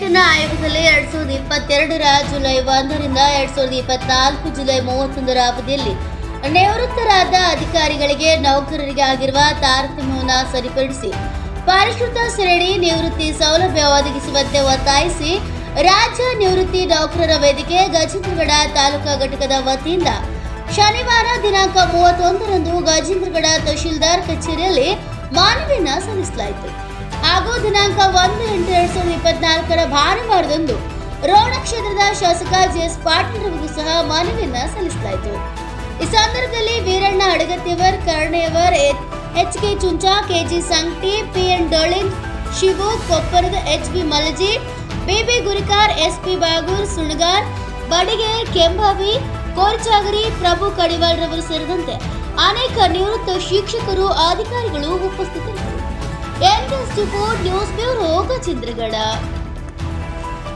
ವೇತನ ಆಯೋಗದಲ್ಲಿ ಎರಡ್ ಸಾವಿರದ ಇಪ್ಪತ್ತೆರಡರ ಜುಲೈ ಒಂದರಿಂದ ಎರಡ್ ಸಾವಿರದ ಇಪ್ಪತ್ನಾಲ್ಕು ಜುಲೈ ಮೂವತ್ತೊಂದರ ಅವಧಿಯಲ್ಲಿ ನಿವೃತ್ತರಾದ ಅಧಿಕಾರಿಗಳಿಗೆ ನೌಕರರಿಗೆ ಆಗಿರುವ ತಾರತಮ್ಯವನ್ನು ಸರಿಪಡಿಸಿ ಪರಿಷ್ಕೃತ ಶ್ರೇಣಿ ನಿವೃತ್ತಿ ಸೌಲಭ್ಯ ಒದಗಿಸುವಂತೆ ಒತ್ತಾಯಿಸಿ ರಾಜ್ಯ ನಿವೃತ್ತಿ ನೌಕರರ ವೇದಿಕೆ ಗಜೇಂದ್ರಗಡ ತಾಲೂಕಾ ಘಟಕದ ವತಿಯಿಂದ ಶನಿವಾರ ದಿನಾಂಕ ಮೂವತ್ತೊಂದರಂದು ಗಜೇಂದ್ರಗಡ ತಹಶೀಲ್ದಾರ್ ಕಚೇರಿಯಲ್ಲಿ ಮಾನವಿಯನ್ನ ಸಲ್ಲಿಸಲಾಯಿತು. ಹಾಗೂ ದಿನಾಂಕ ಒಂದು ಎರಡ್ ಸಾವಿರದ ಇಪ್ಪತ್ನಾಲ್ಕರ ಭಾನುವಾರದಂದು ರೋಣ ಕ್ಷೇತ್ರದ ಶಾಸಕ ಜೆಎಸ್ ಪಾಟೀಲ್ ರವರಿಗೂ ಸಹ ಮನವಿಯನ್ನ ಸಲ್ಲಿಸಲಾಯಿತು. ಈ ಸಂದರ್ಭದಲ್ಲಿ Veeranna Adagattiyavar, Karneyavar H K Chuncha K G P N Dolin Shivu Kopparada H B Malaji B B Gurikar S P Bagur, Sunagar Badige Kembhavi, Korchagari, ಪ್ರಭು ಕಡಿವಾಳ್ ರವರು ಸೇರಿದಂತೆ ಅನೇಕ ನಿವೃತ್ತ ಶಿಕ್ಷಕರು, ಅಧಿಕಾರಿಗಳು ಉಪಸ್ಥಿತರಿದ್ದರು. News bureau Gajendragad